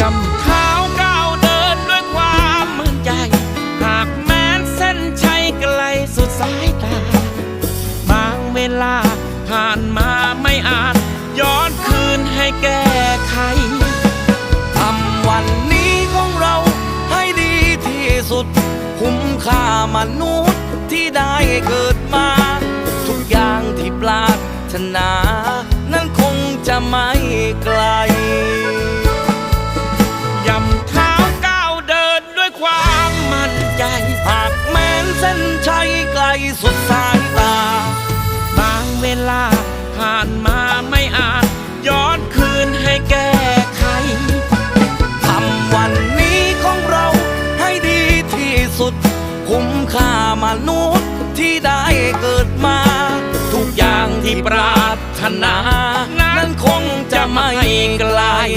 ย่ำเท้าก้าวเดินด้วยความมั่นใจ หากแม้นเส้นชัยไกลสุดสายตา บางเวลาผ่านมาไม่อาจ ย้อนคืนให้แก้ไขทำวันนี้ของเราให้ดีที่สุด คุ้มค่ามนุษย์ที่ได้เกิดมา ทุกอย่างที่ปรารถนา นั้นคงจะไม่ไกล ความมั่นใจ หากแม้นเส้นชัยไกลสุดสายตา บางเวลาผ่านมาไม่อาจย้อนคืนให้แก้ไขทำวันนี้ของเราให้ดีที่สุด คุ้มค่ามนุษย์ที่ได้เกิดมา ทุกอย่างที่ปรารถนา นั้นคงจะไม่ไกล